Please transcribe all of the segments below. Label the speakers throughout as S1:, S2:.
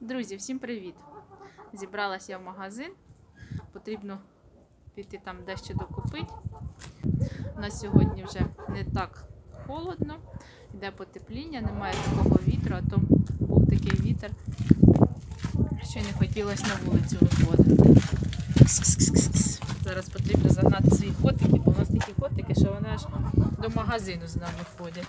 S1: Друзі, всім привіт! Зібралася я в магазин. Потрібно піти там дещо докупити. У нас сьогодні вже не так холодно, йде потепління, немає такого вітру, а то був такий вітер, що не хотілося на вулицю виходити. Зараз потрібно загнати свої котики, бо у нас такі котики, що вони аж до магазину з нами ходять.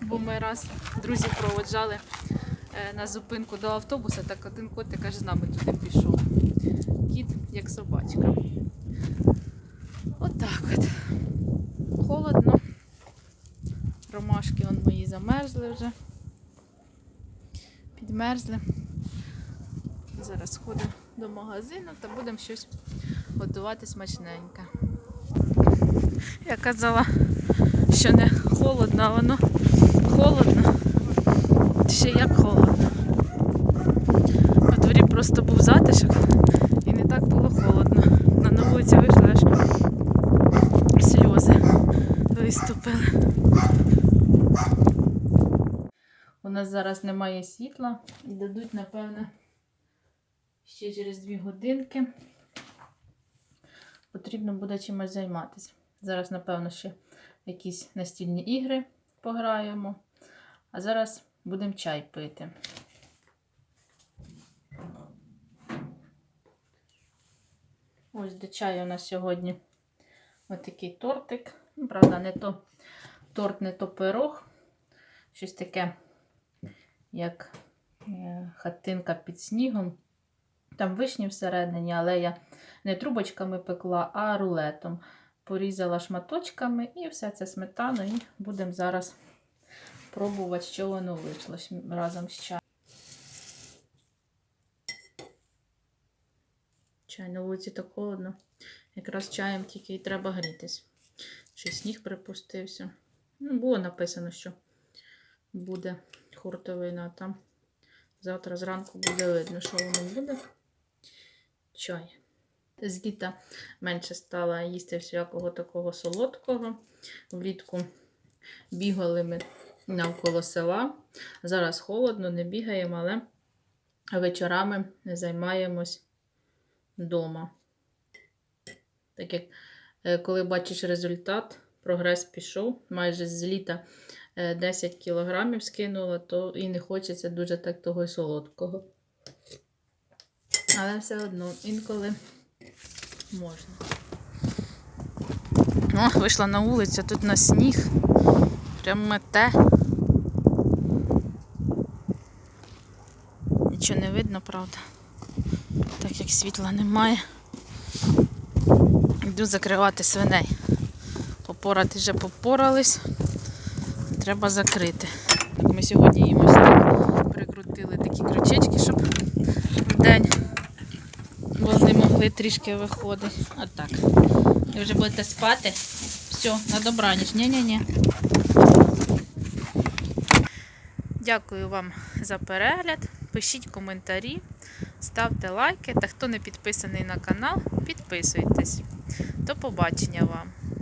S1: Бо ми раз друзів проводжали е, на зупинку до автобуса, так один котик аж з нами туди пішов. Кіт як собачка. Отак от. Холодно. Ромашки он мої замерзли вже. Підмерзли. Зараз ходимо до магазину та будемо щось готувати смачненьке. Я казала, що не холодно, а воно холодно. Ще як холодно. На дворі просто був затишок і не так було холодно. На на вулиці вийшли аж сльози виступили. У нас зараз немає світла і дадуть, напевне, ще через дві годинки. Потрібно буде чимось займатися. Зараз, напевно, ще якісь настільні ігри пограємо. А зараз будемо чай пити. Ось до чаю у нас сьогодні отакий тортик. Ну, правда, не то торт, не то пирог. Щось таке, як е, хатинка під снігом. Там вишні всередині, але я не трубочками пекла, а рулетом. Порізала шматочками і все це сметану. І будемо зараз пробувати, що воно вийшло разом з чаєм. Чай на вулиці так холодно. Якраз чаєм тільки і треба грітись. Ще сніг припустився. Ну, було написано, що буде хуртовина, там завтра зранку буде видно, що воно буде. Чай. З літа менше стала їсти всякого такого солодкого. Влітку бігали ми навколо села. Зараз холодно, не бігаємо, але вечорами займаємось вдома. Так як е, коли бачиш результат, прогрес пішов, майже з літа 10 кілограмів скинула, то і не хочеться дуже так того й солодкого. Але все одно інколи можна. О, вийшла на вулицю, тут на сніг. Прям мете. Нічого не видно, правда. Так як світла немає. Йду закривати свиней. Попорати вже попорались. Треба закрити. Так, ми сьогодні їм ось так прикрутили такі крючечки, щоб вдень вони могли трішки виходити. Отак. Ви вже будете спати. Все, на добраніч. Ні-ні-ні. Дякую вам за перегляд. Пишіть коментарі, ставте лайки. Та хто не підписаний на канал, підписуйтесь. До побачення вам!